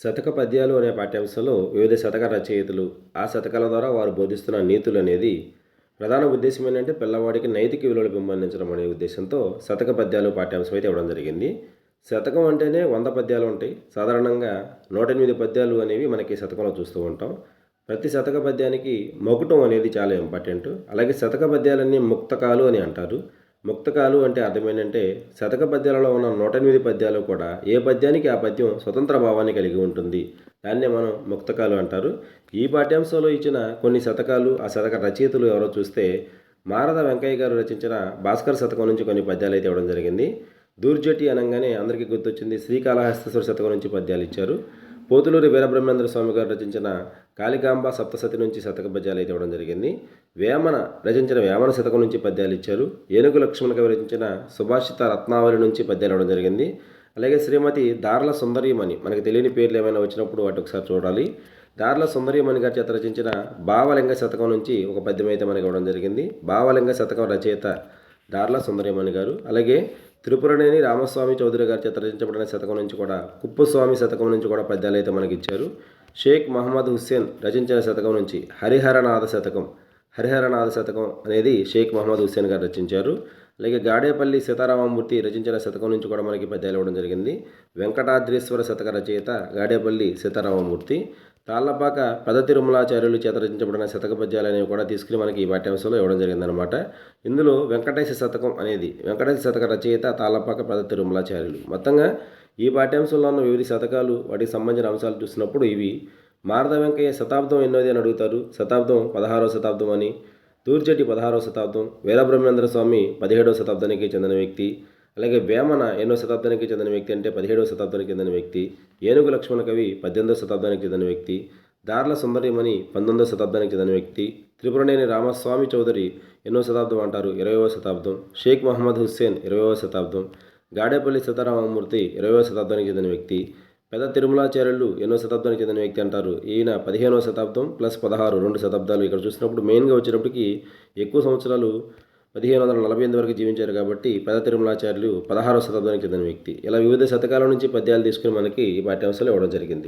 శతక పద్యాలు అనే పాఠ్యాంశంలో వివిధ శతక రచయితలు ఆ శతకాల ద్వారా వారు బోధిస్తున్న నీతులు అనేది ప్రధాన ఉద్దేశం ఏంటంటే పిల్లవాడికి నైతిక విలువలు పెంపొందించడం అనే ఉద్దేశంతో శతక పద్యాలు పాఠ్యాంశం అయితే ఇవ్వడం జరిగింది. శతకం అంటేనే వంద పద్యాలు ఉంటాయి. సాధారణంగా నూట ఎనిమిది పద్యాలు అనేవి మనకి శతకంలో చూస్తూ ఉంటాం. ప్రతి శతక పద్యానికి మొకటం అనేది చాలా ఇంపార్టెంట్. అలాగే శతక పద్యాలన్నీ ముక్తకాలు అని అంటారు. ముక్తకాలు అంటే అర్థం ఏంటంటే శతక పద్యాలలో ఉన్న నూట ఎనిమిది పద్యాలు కూడా ఏ పద్యానికి ఆ పద్యం స్వతంత్ర భావాన్ని కలిగి ఉంటుంది. దాన్నే మనం ముక్తకాలు అంటారు. ఈ పాఠ్యాంశంలో ఇచ్చిన కొన్ని శతకాలు ఆ శతక రచయితలు ఎవరో చూస్తే మారద వెంకయ్య గారు రచించిన భాస్కర్ శతకం నుంచి కొన్ని పద్యాలు అయితే ఇవ్వడం జరిగింది. దూర్జటి అనగానే అందరికీ గుర్తొచ్చింది శ్రీకాళహస్తేశ్వర శతకం నుంచి పద్యాలు ఇచ్చారు. పోతులూరి వీరబ్రహ్మేంద్ర స్వామి గారు రచించిన కాళికాంబ సప్తసతి నుంచి శతక పద్యాలు అయితే ఇవ్వడం జరిగింది. వేమన రచించిన వేమన శతకం నుంచి పద్యాలు ఇచ్చారు. ఏనుగు లక్ష్మణ కవి రచించిన సుభాషిత రత్నావళి నుంచి పద్యాలు ఇవ్వడం జరిగింది. అలాగే శ్రీమతి దార్ల సుందరీమణి మనకి తెలియని పేర్లు ఏమైనా వచ్చినప్పుడు వాటి ఒకసారి చూడాలి. దార్ల సుందరీమణి గారి చేత రచించిన భావలింగ శతకం నుంచి ఒక పద్యం అయితే మనకి ఇవ్వడం జరిగింది. భావలింగ శతకం రచయిత దార్ల సుందరీమణి గారు. అలాగే త్రిపురనేని రామస్వామి చౌదరి గారి చేత రచించబడిన శతకం నుంచి కూడా కుప్పస్వామి శతకం నుంచి కూడా పద్యాలు అయితే మనకి ఇచ్చారు. షేక్ మహమ్మద్ హుస్సేన్ రచించిన శతకం నుంచి హరిహరనాథ శతకం హరిహరనాథ శతకం అనేది షేక్ మహమ్మద్ హుస్సేన్ గారు రచించారు. అలాగే గాడేపల్లి సీతారామమూర్తి రచించిన శతకం నుంచి కూడా మనకి పద్యాలు ఇవ్వడం జరిగింది. వెంకటాద్రీశ్వర శతక రచయిత గాడేపల్లి సీతారామమూర్తి. తాళ్ళపాక పెద్ద తిరుమలాచార్యులు చేత రచించబడిన శతక పద్యాలు అనేవి కూడా తీసుకుని మనకి ఈ పాఠ్యాంశంలో ఇవ్వడం జరిగిందనమాట ఇందులో వెంకటేశ శతకం అనేది వెంకటేశ శతక రచయిత తాళ్ళపాక పెద్ద తిరుమలాచార్యులు మొత్తంగా ఈ పాఠ్యాంశంలో ఉన్న వివిధ శతకాలు వాటికి సంబంధించిన అంశాలు చూసినప్పుడు ఇవి మారద వెంకయ్య శతాబ్దం ఎన్నోది అని అడుగుతారు. శతాబ్దం పదహారవ శతాబ్దం అని తూర్చెట్టి పదహారవ శతాబ్దం వీరబ్రహ్మేంద్ర స్వామి పదిహేడవ శతాబ్దానికి చెందిన వ్యక్తి అలాగే వేమన ఎన్నో శతాబ్దానికి చెందిన వ్యక్తి అంటే పదిహేడవ శతాబ్దానికి చెందిన వ్యక్తి ఏనుగు లక్ష్మణ కవి పద్దెనిమిదవ శతాబ్దానికి చెందిన వ్యక్తి దార్ల సుందరిమణి పంతొమ్మిదవ శతాబ్దానికి చెందిన వ్యక్తి త్రిపురనేని రామస్వామి చౌదరి ఎన్నో శతాబ్దం అంటారు ఇరవైవ శతాబ్దం షేక్ మహమ్మద్ హుస్సేన్ ఇరవైవ శతాబ్దం గాడేపల్లి సీతారామమూర్తి ఇరవైవ శతాబ్దానికి చెందిన వ్యక్తి పెద్ద తిరుమలాచార్యులు ఎన్నో శతాబ్దానికి చెందిన వ్యక్తి అంటారు. ఈయన పదిహేనవ శతాబ్దం ప్లస్ పదహారు రెండు శతాబ్దాలు ఇక్కడ చూసినప్పుడు మెయిన్గా వచ్చేటప్పటికి ఎక్కువ సంవత్సరాలు పదిహేను వందల నలభై ఎనిమిది వరకు జీవించారు కాబట్టి పెద్ద తిరుమలాచార్యులు పదహారవ శతాబ్దానికి చెందిన వ్యక్తి. ఇలా వివిధ శతకాల నుంచి పద్యాలు తీసుకుని మనకి ఈ పాఠ్యాంశాలు ఇవ్వడం జరిగింది.